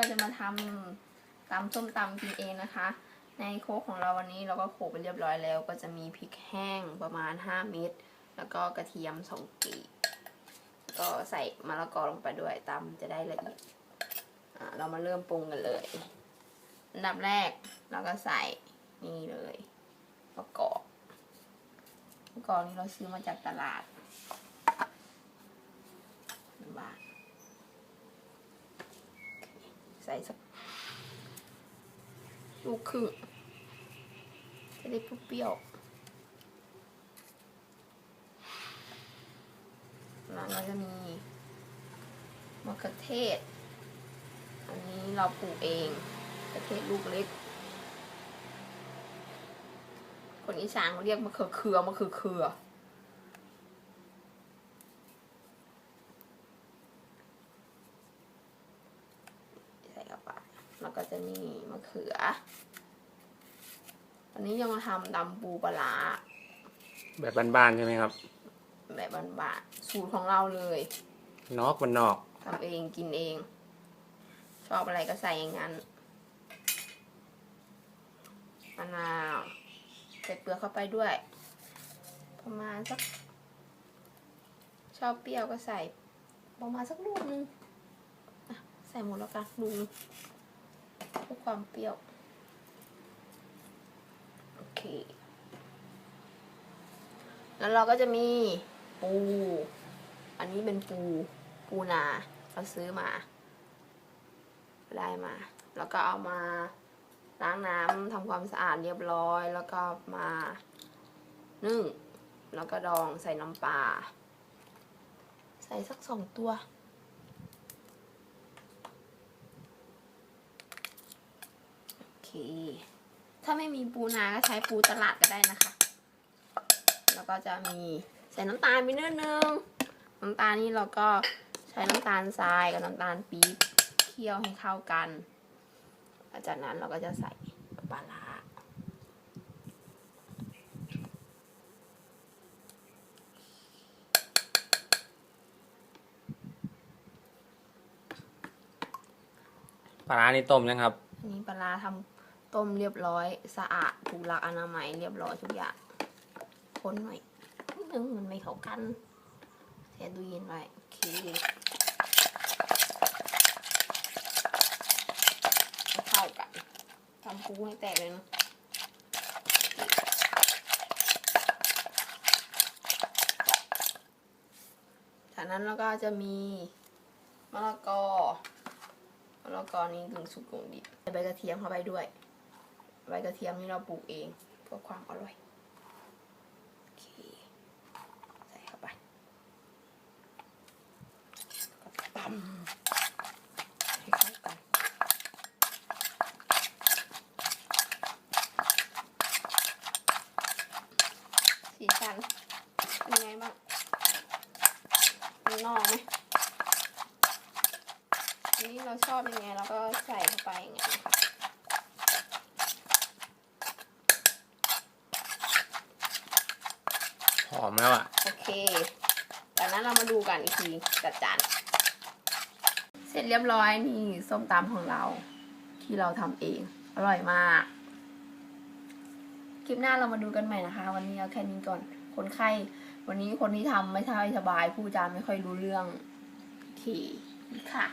เราจะมาทำตำส้มตำกินเองนะคะ ในโคกของเราวันนี้เราก็โขลกไปเรียบร้อยแล้ว ก็จะมีพริกแห้งประมาณ 5 เม็ดแล้วก็กระเทียม2กีบก็ใส่มะละกอลงไปด้วยตำจะได้ละเอียดอ่าเรามาเริ่มปรุงกันเลยอันดับแรกเราก็ใส่นี่เลยมะกอกมะกอกนี่เราซื้อมาจากตลาดบาท ใส่สักลูกครึ่งจะได้เปรี้ยวแล้วเราจะมีมะเขือเทศ อันนี้เราปลูกเองมะเขือเทศลูกเล็ก คนอีสานเขาเรียกมะเขือเคือมะเขือเคือ ใส่เข้าไป แล้วก็จะมีมะเขือ อันนี้ยังมาทำดำปูปลาร้าแบบบ้านๆใช่ไหมครับ แบบบานๆสูตรของเราเลยนอกมันนอกทำเองกินเอง ชอบอะไรก็ใส่อย่างนั้นมะนาวใส่เปลือกเข้าไปด้วย ประมาณสัก ชอบเปรี้ยวก็ใส่ประมาณสักลูกนึงอะใส่หมดแล้วกันลูกนึงเพื่อความเปรี้ยว โอเค แล้วเราก็จะมีปู อันนี้เป็นปู ปูนา เราซื้อมา ได้มา แล้วก็เอามาล้างน้ำทำความสะอาดเรียบร้อย แล้วก็มานึ่ง แล้วก็ดองใส่น้ำปลา ใส่สักสองตัว โอเค ถ้าไม่มีปูนาก็ใช้ปูตลาดก็ได้นะคะ แล้วก็จะมีใส่น้ำตาลไปนิดนึง น้ำตาลนี่เราก็ใช้น้ำตาลทรายกับน้ำตาลปี๊บเคี่ยวให้เข้ากัน หลังจากนั้นเราก็จะใส่ปลาร้าปลาร้านี่ต้มยังครับ อันนี้ปลาร้าทำ ต้มเรียบร้อย สะอาดถูกหลักอนามัยเรียบร้อยทุกอย่างคนหน่อยนึงมันไม่เข้ากันเสียดูเย็นไว้โอเคให้เข้ากันทำปูให้แตกเลยนะจากนั้นเราก็จะมีมะละกอมะละกอนี้กึ่งสุกกึ่งดิบใส่ใบกระเทียมเข้าไปด้วย ใบกระเทียมนี่เราปลูกเองเพื่อความอร่อยโอเคใส่เข้าไปตำให้เข้ากันสีสันเป็นไงบ้างมันนอกไหมนนี้เราชอบยังไงเราก็ใส่เข้าไปอย่างเงี้ยนะคะ หอมแล้วอะ โอเค จากนั้นเรามาดูกันอีกทีจัดจาน เสร็จเรียบร้อยนี่ส้มตำของเรา ที่เราทำเอง อร่อยมาก คลิปหน้าเรามาดูกันใหม่นะคะ วันนี้เอาแค่นี้ก่อน คนไข้ วันนี้คนที่ทำไม่ใช่สบาย ผู้จาไม่ค่อยรู้เรื่องโอเคค่ะ